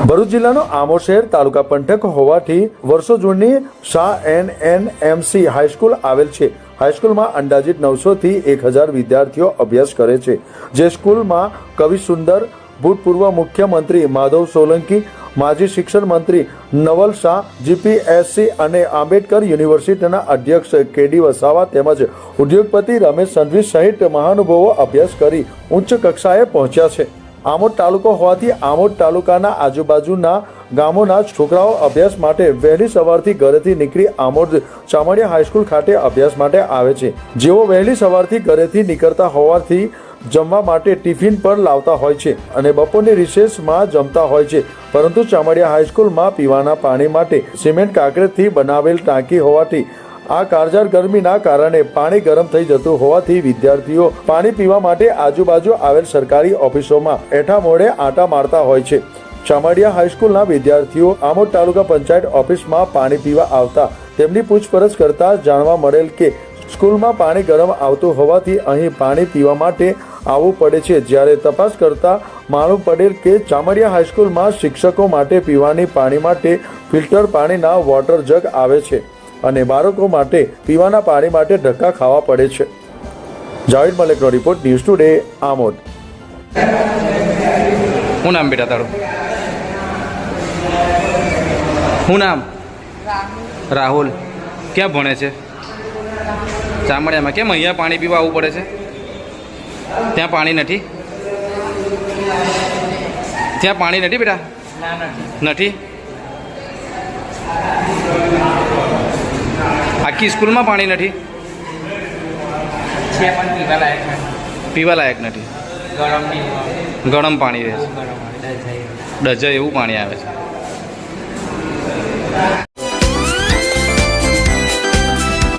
ભરૂચ જિલ્લાનો આમો શહેર તાલુકા પંથક હોવાથી વર્ષો જૂની Shah N N M C high school આવેલ છે. હાઈસ્કૂલમાં અંદાજિત નવસો થી એક હજાર વિદ્યાર્થીઓ અભ્યાસ કરે છે. જે સ્કૂલમાં કવિ સુંદર, ભૂતપૂર્વ મુખ્યમંત્રી માધવ સોલંકી, માજી શિક્ષણ મંત્રી નવલ શાહ જીપીએસસી અને આંબેડકર યુનિવર્સિટીના અધ્યક્ષ કેડી વસાવા તેમજ ઉદ્યોગપતિ રમેશ સંઘવી સહિત મહાનુભાવો અભ્યાસ કરી ઉચ્ચ કક્ષાએ પહોંચ્યા છે. આમોદ તાલુકો હોવાથી આમોદ તાલુકાના આજુબાજુના ગામોના છોકરાઓ અભ્યાસ માટે વહેલી સવારથી ઘરેથી નીકળી આમોદ ચામડિયા હાઈસ્કૂલ ખાતે અભ્યાસ માટે આવે છે. જેઓ વહેલી સવારથી ઘરેથી નીકળતા હોવાથી જમવા માટે ટિફિન પર લાવતા હોય છે અને બપોરની રિસેસમાં જમતા હોય છે. પરંતુ ચામડિયા હાઈસ્કૂલમાં પીવાના પાણી માટે સિમેન્ટ કાંકરેથી બનાવેલ ટાંકી હોવાથી આ કારજાર ગરમીના કારણે પાણી ગરમ થઈ જતું હોવાથી વિદ્યાર્થીઓ પાણી પીવા માટે આજુબાજુ આવેલ સરકારી ઓફિસોમાં એઠા મોડે આંટા મારતા હોય છે. ચામડિયા હાઈસ્કૂલના વિદ્યાર્થીઓ આમોદ તાલુકા પંચાયત ઓફિસમાં પાણી પીવા આવતા તેમની પૂછપરછ કરતા જાણવા મળેલ કે સ્કૂલમાં પાણી ગરમ આવતું હોવાથી અહીં પાણી પીવા માટે આવવું પડે છે. જ્યારે તપાસ કરતા માલુમ પડેલ કે ચામડિયા હાઈસ્કૂલમાં શિક્ષકો માટે પીવાની પાણી માટે ફિલ્ટર પાણીના વોટર જગ આવે છે. અને બાળકો માટે પીવાના પાણી માટે ધક્કા ખાવા પડે છે. જાવેદ મલેકનો રિપોર્ટ ન્યૂઝ ટુડે આમોદ. હું નામ બેટા તારું? શું નામ? રાહુલ. ક્યાં ભણે છે? ચામડિયામાં કેમ અહીંયા પાણી પીવા આવવું પડે છે? ત્યાં પાણી નથી? ત્યાં પાણી નથી બેટા? નથી? આખી સ્કૂલમાં પાણી નથી? છે પણ પીવા લાયક નથી. પીવા લાયક નથી. ગરમ ગરમ પાણી રહે છે. ડઝ એવું પાણી આવે છે.